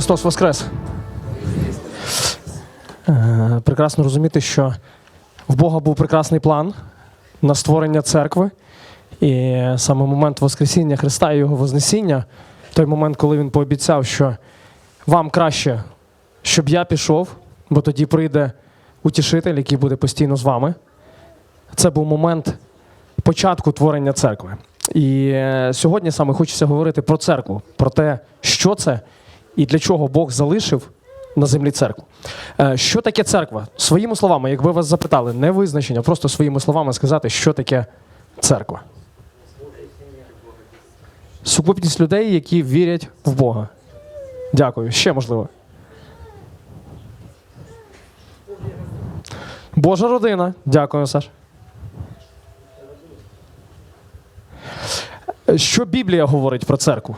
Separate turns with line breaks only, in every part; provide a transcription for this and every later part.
Христос Воскрес! Е, Прекрасно розуміти, що в Бога був прекрасний план на створення церкви. І саме момент Воскресіння Христа і Його Вознесіння, той момент, коли Він пообіцяв, що вам краще, щоб я пішов, бо тоді прийде утішитель, який буде постійно з вами. Це був момент початку творення церкви. І е, сьогодні саме хочеться говорити про церкву, про те, що це і для чого Бог залишив на землі церкву. Е, Що таке церква? Своїми словами, якби вас запитали, не визначення, просто своїми словами сказати, що таке церква. Сукупність людей, які вірять в Бога. Дякую. Ще можливо. Божа родина. Дякую, Саш. Що Біблія говорить про церкву?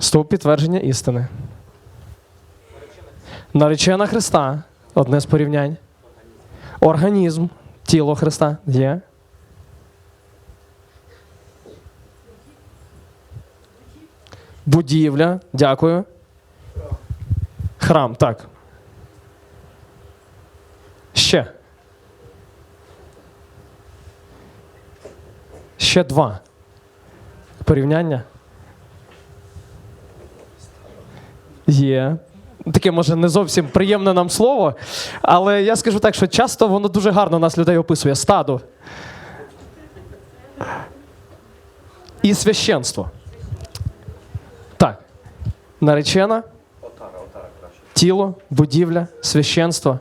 Стовп підтвердження істини. Наречена Христа одне з порівнянь. Організм, тіло Христа є. Будівля, дякую. Храм, так. Ще. Ще два. Порівняння. Є. Таке, може, не зовсім приємне нам слово, але я скажу так, що часто воно дуже гарно нас людей описує. Стадо. І священство. Так. Наречена, тіло, будівля, священство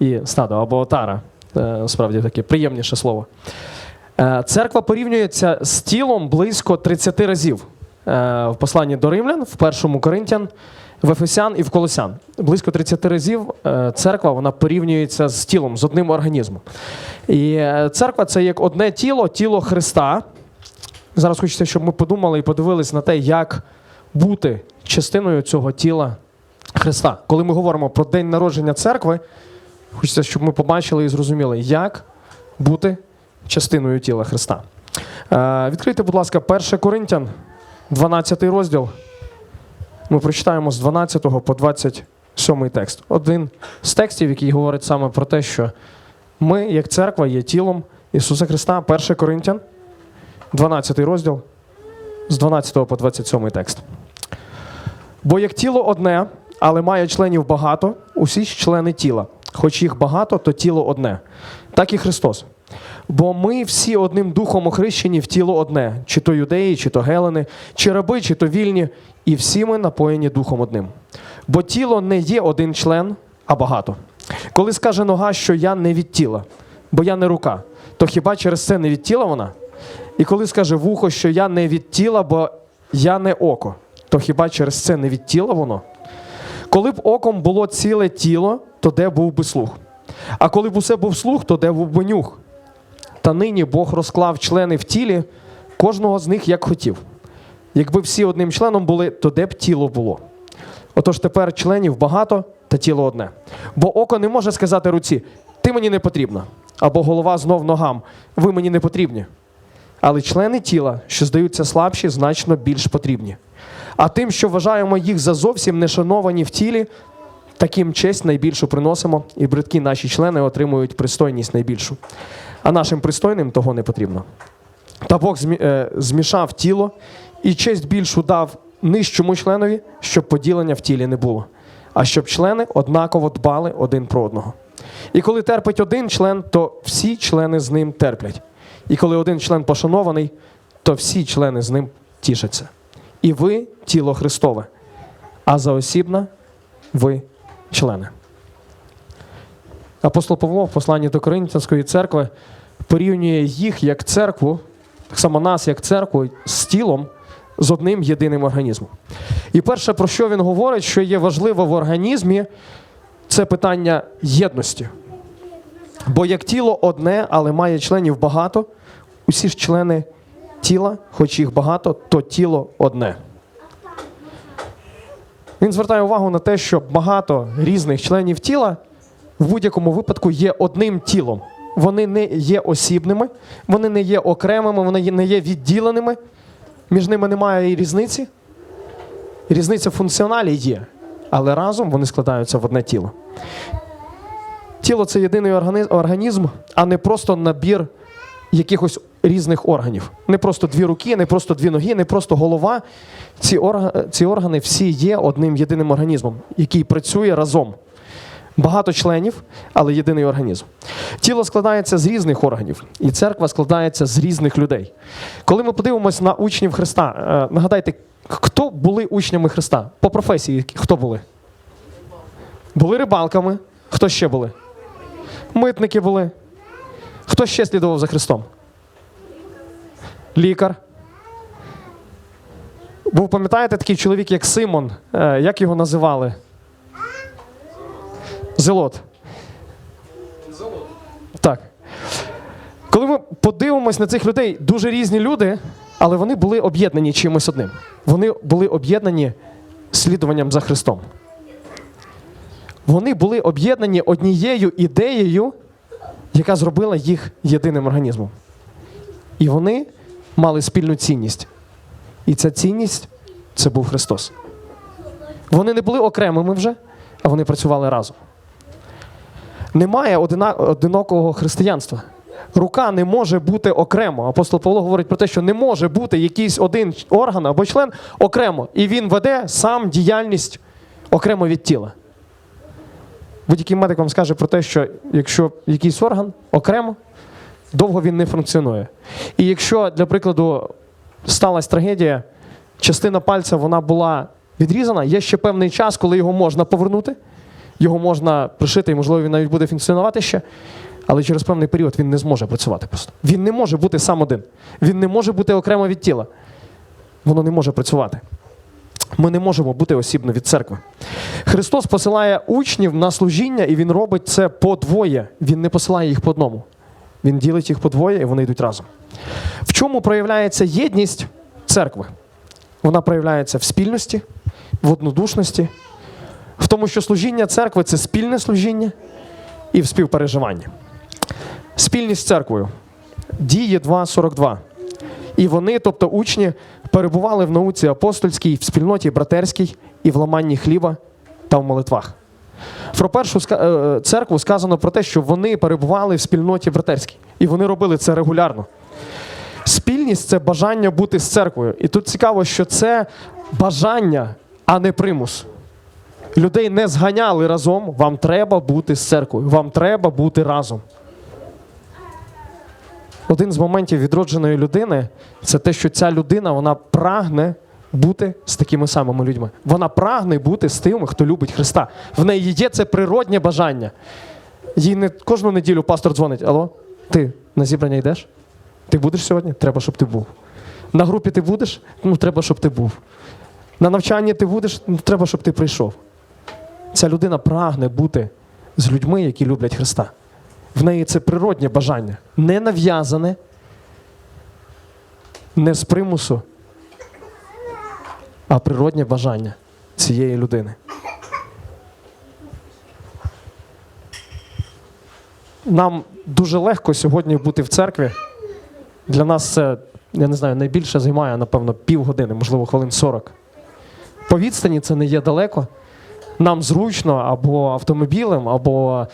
і стадо або отара. Е, Справді таке приємніше слово. Е, Церква порівнюється з тілом близько 30 разів Е, в посланні до римлян, в першому Коринтян, в Ефесян і в Колосян. Близько 30 разів е, церква вона порівнюється з тілом, з одним організмом. І е, церква це як одне тіло, тіло Христа. Зараз хочеться, щоб ми подумали і подивились на те, як бути частиною цього тіла Христа. Коли ми говоримо про день народження церкви, хочеться, щоб ми побачили і зрозуміли, як бути частиною тіла Христа. Е, відкрийте, будь ласка, 1 Коринтян, 12 розділ. Ми прочитаємо з 12 по 27 текст. Один з текстів, який говорить саме про те, що ми, як церква, є тілом Ісуса Христа. 1 Коринтян, 12 розділ, з 12 по 27 текст. Бо як тіло одне, але має членів багато, усі ж члени тіла. Хоч їх багато, то тіло одне. Так і Христос. Бо ми всі одним духом охрещені в тіло одне, чи то юдеї, чи то гелени, чи раби, чи то вільні, і всі ми напоєні духом одним. Бо тіло не є один член, а багато. Коли скаже нога, що я не від тіла, бо я не рука, то хіба через це не від тіла вона? І коли скаже вухо, що я не від тіла, бо я не око, то хіба через це не від тіла воно? Коли б оком було ціле тіло, то де був би слух? А коли б усе був слух, то де був би нюх? Та нині Бог розклав члени в тілі, кожного з них як хотів. Якби всі одним членом були, то де б тіло було? Отож тепер членів багато, та тіло одне. Бо око не може сказати руці: ти мені не потрібна, або голова знов ногам, ви мені не потрібні. Але члени тіла, що здаються слабші, значно більш потрібні. А тим, що вважаємо їх за зовсім не шановані в тілі, таким честь найбільшу приносимо, і бридкі наші члени отримують пристойність найбільшу. А нашим пристойним того не потрібно. Та Бог е, змішав тіло і честь більшу дав нижчому членові, щоб поділення в тілі не було, а щоб члени однаково дбали один про одного. І коли терпить один член, то всі члени з ним терплять. І коли один член пошанований, то всі члени з ним тішаться. І ви тіло Христове, а заосібна ви члени. Апостол Павло в посланні до Коринтянської церкви порівнює їх як церкву, так само нас як церкву з тілом, з одним єдиним організмом. І перше, про що він говорить, що є важливо в організмі, це питання єдності. Бо як тіло одне, але має членів багато, усі ж члени тіла, хоч їх багато, то тіло одне. Він звертає увагу на те, що багато різних членів тіла в будь-якому випадку є одним тілом. Вони не є осібними, вони не є окремими, вони не є відділеними, між ними немає і різниці, Різниця в функціоналі є, але разом вони складаються в одне тіло. Тіло це єдиний організм, а не просто набір якихось різних органів. Не просто дві руки, не просто дві ноги, не просто голова. Ці органи всі є одним єдиним організмом, який працює разом. Багато членів, але єдиний організм. Тіло складається з різних органів, і церква складається з різних людей. Коли ми подивимося на учнів Христа, е, нагадайте, хто були учнями Христа? По професії хто були? Були рибалками. Хто ще були? Митники були. Хто ще слідував за Христом? Лікар. Був, пам'ятаєте, такий чоловік, як Симон. Е, Як його називали? Зелот. Так. Коли ми подивимось на цих людей, дуже різні люди, але вони були об'єднані чимось одним. Вони були об'єднані слідуванням за Христом. Вони були об'єднані однією ідеєю, яка зробила їх єдиним організмом. І вони мали спільну цінність. І ця цінність це був Христос. Вони не були окремими вже, а вони працювали разом. Немає одинокого християнства. Рука не може бути окремо. Апостол Павло говорить про те, що не може бути якийсь один орган або член окремо, і він веде сам діяльність окремо від тіла. Будь-який медик вам скаже про те, що якщо якийсь орган окремо, довго він не функціонує. І якщо, для прикладу, сталася трагедія, частина пальця вона була відрізана, є ще певний час, коли його можна повернути, його можна пришити, і, можливо, він навіть буде функціонувати ще. Але через певний період він не зможе працювати просто. Він не може бути сам один. Він не може бути окремо від тіла. Воно не може працювати. Ми не можемо бути осібно від церкви. Христос посилає учнів на служіння, і Він робить це по двоє. Він не посилає їх по одному. Він ділить їх по двоє, і вони йдуть разом. В чому проявляється єдність церкви? Вона проявляється в спільності, в однодушності, в тому, що служіння церкви це спільне служіння і в співпереживанні. Спільність з церквою. Дії 2.42. І вони, тобто учні, перебували в науці апостольській, в спільноті братерській і в ламанні хліба та в молитвах. Про першу е, церкву сказано про те, що вони перебували в спільноті братерській, і вони робили це регулярно. Спільність це бажання бути з церквою. І тут цікаво, що це бажання, а не примус. Людей не зганяли разом. Вам треба бути з церквою, вам треба бути разом. Один з моментів відродженої людини це те, що ця людина вона прагне бути з такими самими людьми. Вона прагне бути з тими, хто любить Христа. В неї є це природнє бажання. Їй не кожну неділю пастор дзвонить: Алло, ти на зібрання йдеш? Ти будеш сьогодні? Треба, щоб ти був. На групі ти будеш? Ну, треба, щоб ти був. На навчанні ти будеш? Ну, треба, щоб ти прийшов. Ця людина прагне бути з людьми, які люблять Христа. В неї це природнє бажання, не нав'язане, не з примусу, а природнє бажання цієї людини. Нам дуже легко сьогодні бути в церкві. Для нас це, я не знаю, найбільше займає, напевно, півгодини, можливо, хвилин 40. По відстані це не є далеко. Нам зручно або автомобілем, або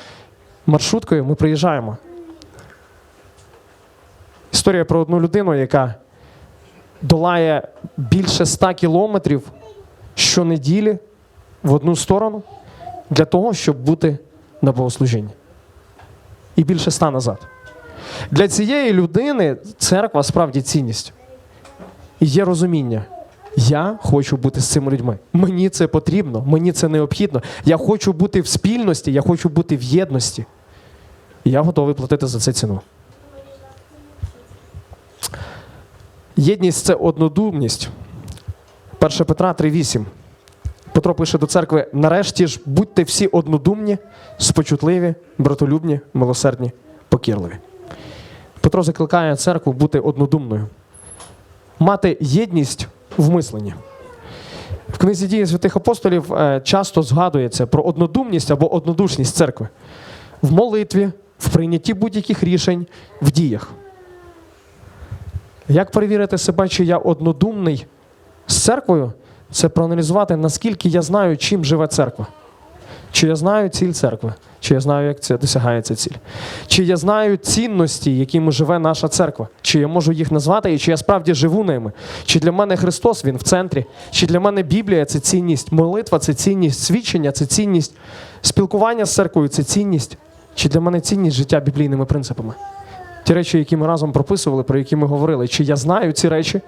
маршруткою ми приїжджаємо. Історія про одну людину, яка долає більше 100 кілометрів щонеділі в одну сторону для того, щоб бути на богослужінні. І більше 100 назад. Для цієї людини церква справді цінність. І є розуміння. Я хочу бути з цими людьми. Мені це потрібно, мені це необхідно. Я хочу бути в спільності, я хочу бути в єдності. І я готовий платити за це ціну. Єдність це однодумність. 1 Петра 3,8. Петро пише до церкви: нарешті ж будьте всі однодумні, спочутливі, братолюбні, милосердні, покірливі. Петро закликає церкву бути однодумною, мати єдність в мисленні. В книзі дії святих апостолів е, часто згадується про однодумність або однодушність церкви в молитві, в прийнятті будь-яких рішень, в діях. Як перевірити себе, чи я однодумний з церквою? це проаналізувати, наскільки я знаю, чим живе церква. Чи я знаю ціль церкви, чи я знаю, як це досягається ціль. Чи я знаю цінності, якими живе наша церква, чи я можу їх назвати, і чи я справді живу ними. Чи для мене Христос Він в центрі, чи для мене Біблія це цінність, молитва це цінність, свідчення це цінність, спілкування з церквою це цінність, чи для мене цінність життя біблійними принципами. Ті речі, які ми разом прописували, про які ми говорили, чи я знаю ці речі,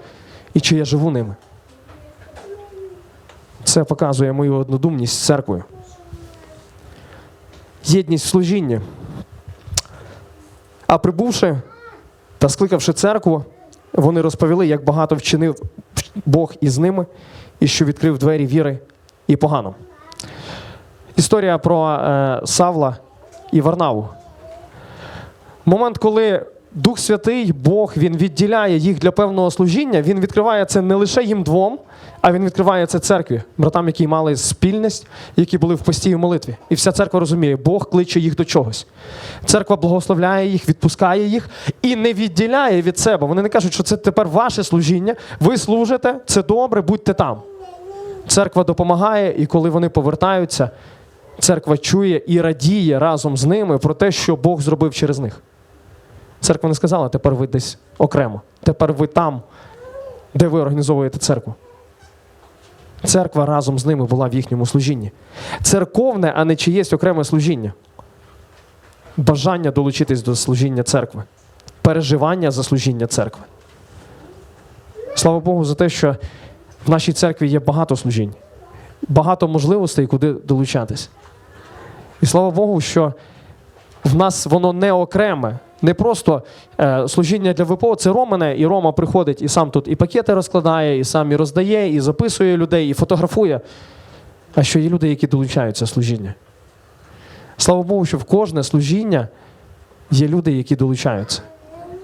і чи я живу ними. Це показує мою однодумність з церквою. Єдність в служінні. А прибувши та скликавши церкву, вони розповіли, як багато вчинив Бог із ними, і що відкрив двері віри і поганом. Історія про е, Савла і Варнаву. Момент, коли Дух Святий, Бог, він відділяє їх для певного служіння, він відкриває це не лише їм двом, а він відкриває це церкві, братам, які мали спільність, які були в постій молитві. І вся церква розуміє, Бог кличе їх до чогось. Церква благословляє їх, відпускає їх і не відділяє від себе. Вони не кажуть, що це тепер ваше служіння, ви служите, це добре, будьте там. Церква допомагає, і коли вони повертаються, церква чує і радіє разом з ними про те, що Бог зробив через них. Церква не сказала, тепер ви десь окремо. Тепер ви там, де ви організовуєте церкву. Церква разом з ними була в їхньому служінні. Церковне, а не чиєсь окреме служіння. Бажання долучитись до служіння церкви. Переживання за служіння церкви. Слава Богу, за те, що в нашій церкві є багато служінь, багато можливостей, куди долучатись. І слава Богу, що в нас воно не окреме, не просто е, служіння для ВПО, це Романе, і Рома приходить і сам тут і пакети розкладає, і сам і роздає, і записує людей, і фотографує. А що є люди, які долучаються служіння. Слава Богу, що в кожне служіння є люди, які долучаються.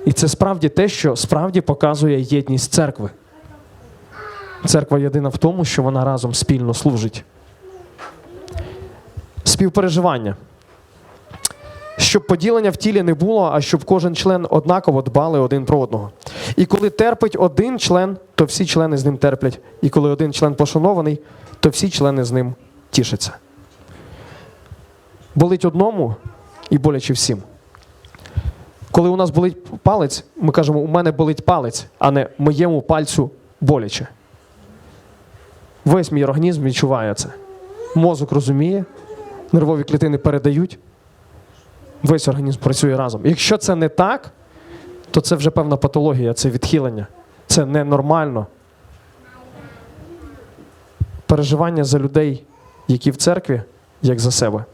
І це справді те, що справді показує єдність церкви. Церква єдина в тому, що вона разом спільно служить. Співпереживання. Щоб поділення в тілі не було, а щоб кожен член однаково дбали один про одного. І коли терпить один член, то всі члени з ним терплять. І коли один член пошанований, то всі члени з ним тішаться. Болить одному і боляче всім. Коли у нас болить палець, ми кажемо, у мене болить палець, а не моєму пальцю боляче. Весь мій організм відчуває це. Мозок розуміє, нервові клітини передають, весь організм працює разом. Якщо це не так, то це вже певна патологія, це відхилення. Це ненормально. Переживання за людей, які в церкві, як за себе.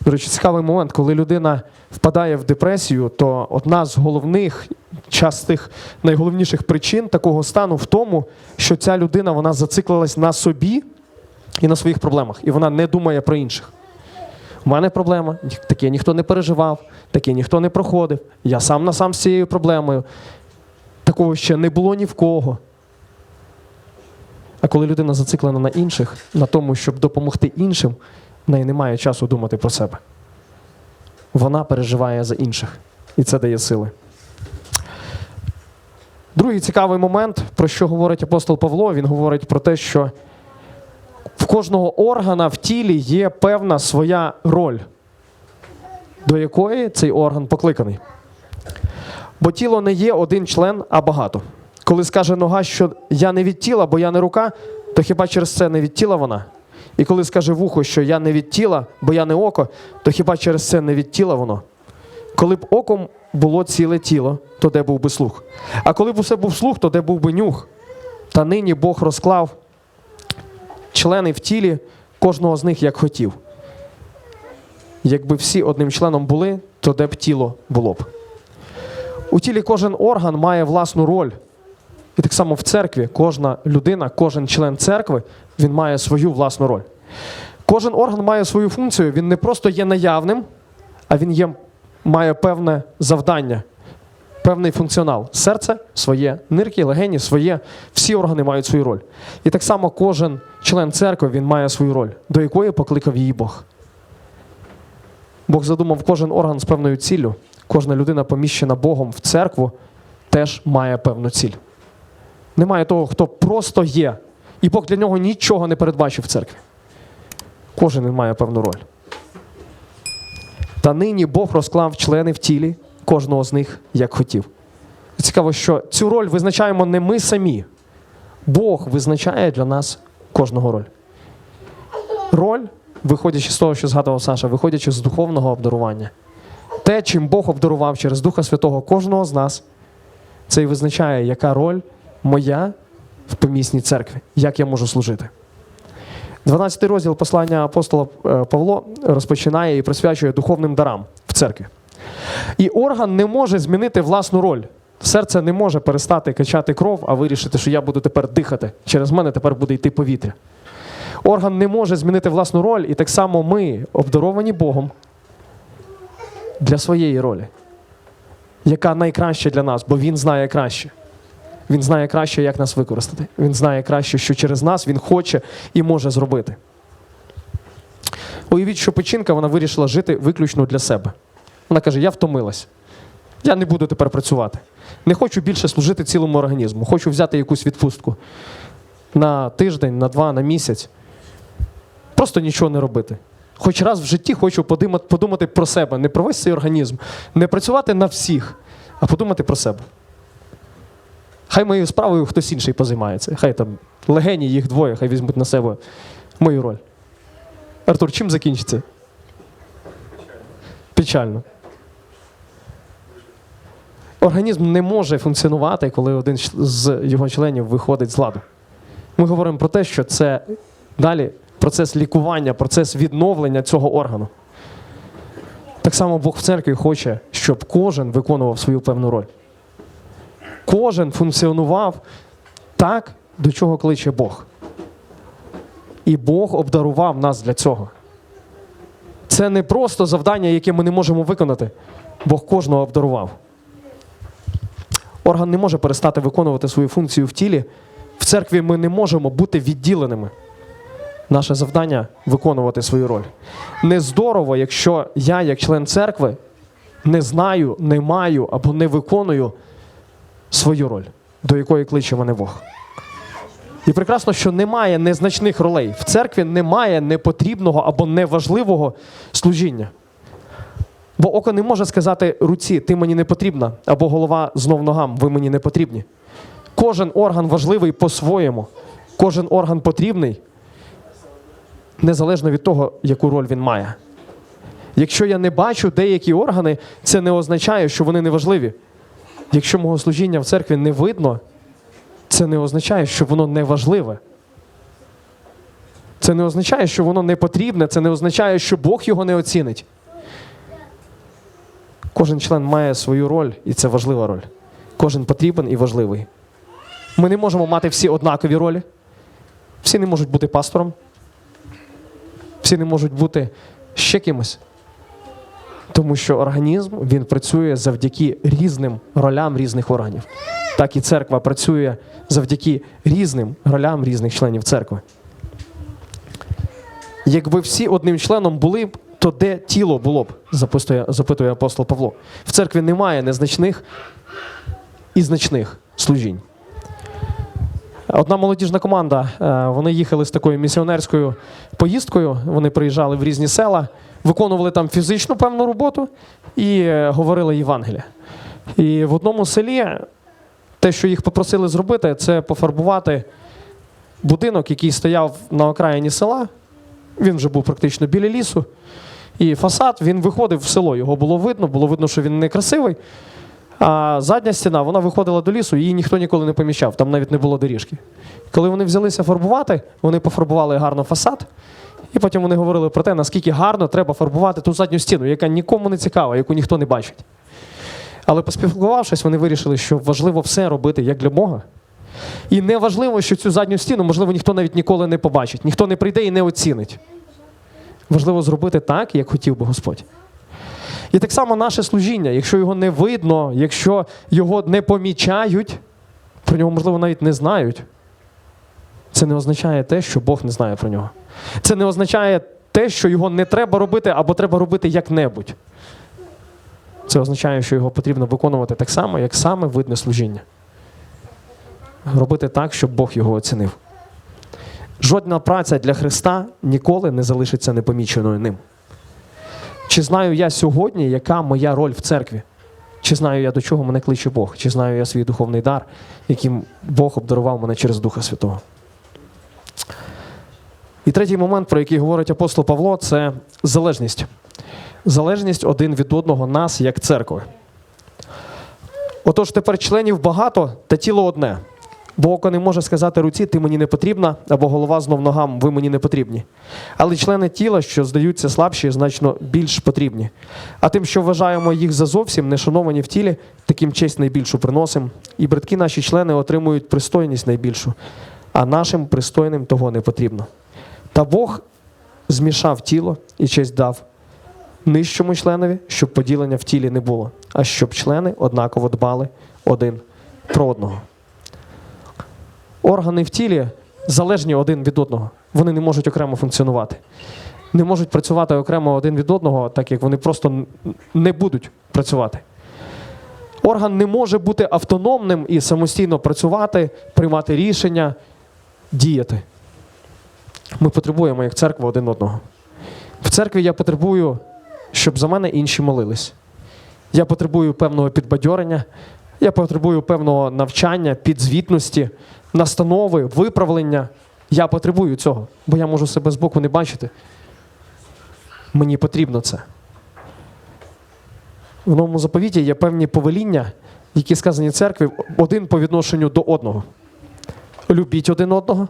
До речі, цікавий момент, коли людина впадає в депресію, то одна з головних, частих, найголовніших причин такого стану в тому, що ця людина вона зациклилась на собі і на своїх проблемах, і вона не думає про інших. У мене проблема, таке ніхто не переживав, таке ніхто не проходив. Я сам на сам з цією проблемою. Такого ще не було ні в кого. А коли людина зациклена на інших, на тому, щоб допомогти іншим, в неї немає часу думати про себе. Вона переживає за інших. І це дає сили. Другий цікавий момент, про що говорить апостол Павло, він говорить про те, що в кожного органа в тілі є певна своя роль, до якої цей орган покликаний. Бо тіло не є один член, а багато. Коли скаже нога, що я не від тіла, бо я не рука, то хіба через це не від тіла вона? І коли скаже вухо, що я не від тіла, бо я не око, то хіба через це не від тіла воно? Коли б оком було ціле тіло, то де був би слух? А коли б усе був слух, то де був би нюх? Та нині Бог розклав члени в тілі, кожного з них як хотів. Якби всі одним членом були, то де б тіло було б. У тілі кожен орган має власну роль. І так само в церкві кожна людина, кожен член церкви, він має свою власну роль. Кожен орган має свою функцію, він не просто є наявним, а він є, має певне завдання, певний функціонал. Серце своє, нирки, легені своє, всі органи мають свою роль. І так само кожен член церкви він має свою роль, до якої покликав її Бог. Бог задумав кожен орган з певною ціллю. Кожна людина, поміщена Богом в церкву, теж має певну ціль. Немає того, хто просто є І Бог для нього нічого не передбачив в церкві. Кожен має певну роль. Та нині Бог розклав члени в тілі кожного з них, як хотів. Цікаво, що цю роль визначаємо не ми самі. Бог визначає для нас кожного роль. Роль, виходячи з того, що згадував Саша, виходячи з духовного обдарування. Те, чим Бог обдарував через Духа Святого кожного з нас, це і визначає, яка роль моя в помісній церкві, як я можу служити. 12 розділ послання апостола е, Павло розпочинає і присвячує духовним дарам в церкві. І орган не може змінити власну роль. Серце не може перестати качати кров, а вирішити, що я буду тепер дихати. Через мене тепер буде йти повітря. Орган не може змінити власну роль, і так само ми обдаровані Богом для своєї ролі, яка найкраща для нас, бо Він знає краще. Він знає краще, як нас використати. Він знає краще, що через нас він хоче і може зробити. Уявіть, що печінка вона вирішила жити виключно для себе. Вона каже: Я втомилась. Я не буду тепер працювати. Не хочу більше служити цілому організму. Хочу взяти якусь відпустку на тиждень, на два, на місяць. Просто нічого не робити. Хоч раз в житті хочу подумати, про себе, не про весь цей організм, не працювати на всіх, а подумати про себе. Хай моєю справою хтось інший позаймається. Хай там легені їх двоє, хай візьмуть на себе мою роль. Артур, чим закінчиться? Печально. Організм не може функціонувати, коли один з його членів виходить з ладу. Ми говоримо про те, що це далі процес лікування, процес відновлення цього органу. Так само Бог в церкві хоче, щоб кожен виконував свою певну роль. Кожен функціонував так, до чого кличе Бог. І Бог обдарував нас для цього. Це не просто завдання, яке ми не можемо виконати. Бог кожного обдарував. Орган не може перестати виконувати свою функцію в тілі. В церкві ми не можемо бути відділеними. Наше завдання виконувати свою роль. Не здорово, якщо я, як член церкви, не знаю, не маю або не виконую свою роль, до якої кличе мене Бог. І прекрасно, що немає незначних ролей. В церкві немає непотрібного або неважливого служіння. Бо око не може сказати руці, ти мені не потрібна, або голова знов ногам, ви мені не потрібні. Кожен орган важливий по-своєму, кожен орган потрібний, незалежно від того, яку роль він має. Якщо я не бачу деякі органи, це не означає, що вони не важливі. Якщо мого служіння в церкві не видно, це не означає, що воно не важливе. Це не означає, що воно не потрібне, це не означає, що Бог його не оцінить. Кожен член має свою роль, і це важлива роль. Кожен потрібен і важливий. Ми не можемо мати всі однакові ролі. Всі не можуть бути пастором. Всі не можуть бути ще кимось. Тому що організм він працює завдяки різним ролям різних органів. Так і церква працює завдяки різним ролям різних членів церкви. Якби всі одним членом були б, то де тіло було б, запитує, запитує апостол Павло. В церкві немає незначних і значних служінь. Одна молодіжна команда, е, вони їхали з такою місіонерською поїздкою. Вони приїжджали в різні села, виконували там фізичну певну роботу і е, говорили Євангелія. І в одному селі те, що їх попросили зробити, це пофарбувати будинок, який стояв на окраїні села. Він вже був практично біля лісу. І фасад він виходив в село. Його було видно, було видно, що він не красивий. А задня стіна вона виходила до лісу, її ніхто ніколи не поміщав, там навіть не було доріжки. Коли вони взялися фарбувати, вони пофарбували гарно фасад, і потім вони говорили про те, наскільки гарно треба фарбувати ту задню стіну, яка нікому не цікава, яку ніхто не бачить. Але поспілкувавшись, вони вирішили, що важливо все робити як для Бога. І не важливо, що цю задню стіну, можливо, ніхто навіть ніколи не побачить, ніхто не прийде і не оцінить. Важливо зробити так, як хотів би Господь. І так само наше служіння, якщо його не видно, якщо його не помічають, про нього, можливо, навіть не знають, це не означає те, що Бог не знає про нього. Це не означає те, що його не треба робити або треба робити як-небудь. Це означає, що його потрібно виконувати так само, як саме видне служіння. Робити так, щоб Бог його оцінив. Жодна праця для Христа ніколи не залишиться непоміченою ним. Чи знаю я сьогодні, яка моя роль в церкві? Чи знаю я, до чого мене кличе Бог? Чи знаю я свій духовний дар, яким Бог обдарував мене через Духа Святого? І третій момент, про який говорить апостол Павло, це залежність. Залежність один від одного нас як церкви. Отож, тепер членів багато, та тіло одне. Бо око не може сказати руці, ти мені не потрібна, або голова знов ногам, ви мені не потрібні. Але члени тіла, що здаються слабші, значно більш потрібні. А тим, що вважаємо їх за зовсім не шановані в тілі, таким честь найбільшу приносимо. І братки наші члени отримують пристойність найбільшу, а нашим пристойним того не потрібно. Та Бог змішав тіло і честь дав нижчому членові, щоб поділення в тілі не було, а щоб члени однаково дбали один про одного. Органи в тілі залежні один від одного. Вони не можуть окремо функціонувати. Не можуть працювати окремо один від одного, так як вони просто не будуть працювати. Орган не може бути автономним і самостійно працювати, приймати рішення, діяти. Ми потребуємо як церква один одного. В церкві я потребую, щоб за мене інші молились. Я потребую певного підбадьорення, я потребую певного навчання, підзвітності, настанови, виправлення. Я потребую цього, бо я можу себе збоку не бачити. Мені потрібно це. В новому заповіті є певні повеління, які сказані церкві один по відношенню до одного. Любіть один одного,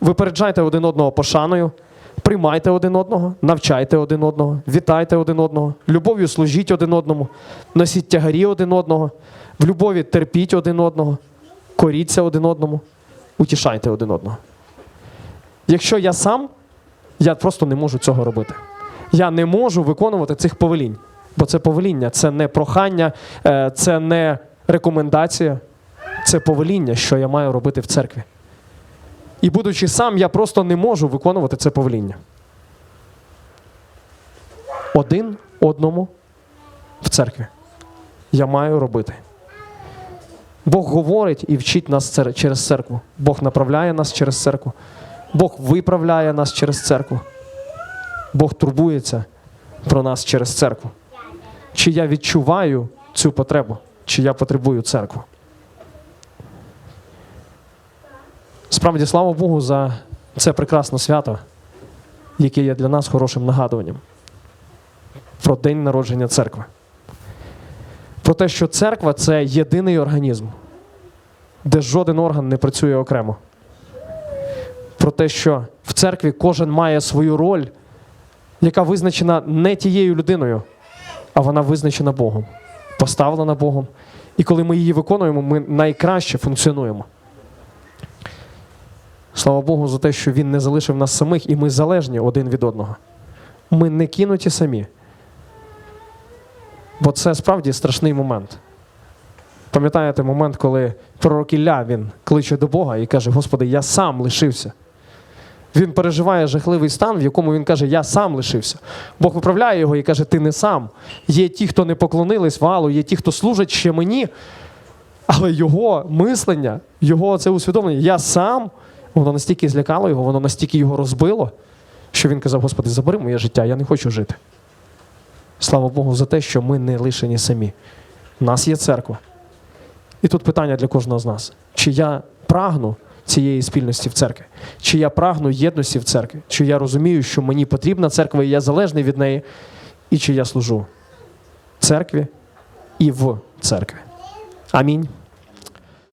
випереджайте один одного пошаною, приймайте один одного, навчайте один одного, вітайте один одного, любов'ю служіть один одному, носіть тягарі один одного, в любові терпіть один одного, коріться один одному, утішайте один одного. Якщо я сам, я просто не можу цього робити. Я не можу виконувати цих повелінь. Бо це повеління, це не прохання, е, це не рекомендація, це повеління, що я маю робити в церкві. І будучи сам, я просто не можу виконувати це повеління. Один одному в церкві. Я маю робити. Бог говорить і вчить нас через церкву. Бог направляє нас через церкву. Бог виправляє нас через церкву. Бог турбується про нас через церкву. Чи я відчуваю цю потребу, чи я потребую церкву. Справді, слава Богу, за це прекрасне свято, яке є для нас хорошим нагадуванням про день народження церкви. Про те, що церква це єдиний організм, де жоден орган не працює окремо. Про те, що в церкві кожен має свою роль, яка визначена не тією людиною, а вона визначена Богом, поставлена Богом. І коли ми її виконуємо, ми найкраще функціонуємо. Слава Богу, за те, що Він не залишив нас самих, і ми залежні один від одного. Ми не кинуті самі. Бо це справді страшний момент. Пам'ятаєте момент, коли пророк Ілля він кличе до Бога і каже: Господи, я сам лишився. Він переживає жахливий стан, в якому він каже, я сам лишився. Бог виправляє його і каже, ти не сам. Є ті, хто не поклонились валу, є ті, хто служать ще мені. Але його мислення, його це усвідомлення, я сам, воно настільки злякало його, воно настільки його розбило, що він казав: Господи, забери моє життя, я не хочу жити. Слава Богу, за те, що ми не лишені самі. У нас є церква. І тут питання для кожного з нас: чи я прагну цієї спільності в церкві? Чи я прагну єдності в церкві? Чи я розумію, що мені потрібна церква, і я залежний від неї, і чи я служу церкві і в церкві? Амінь.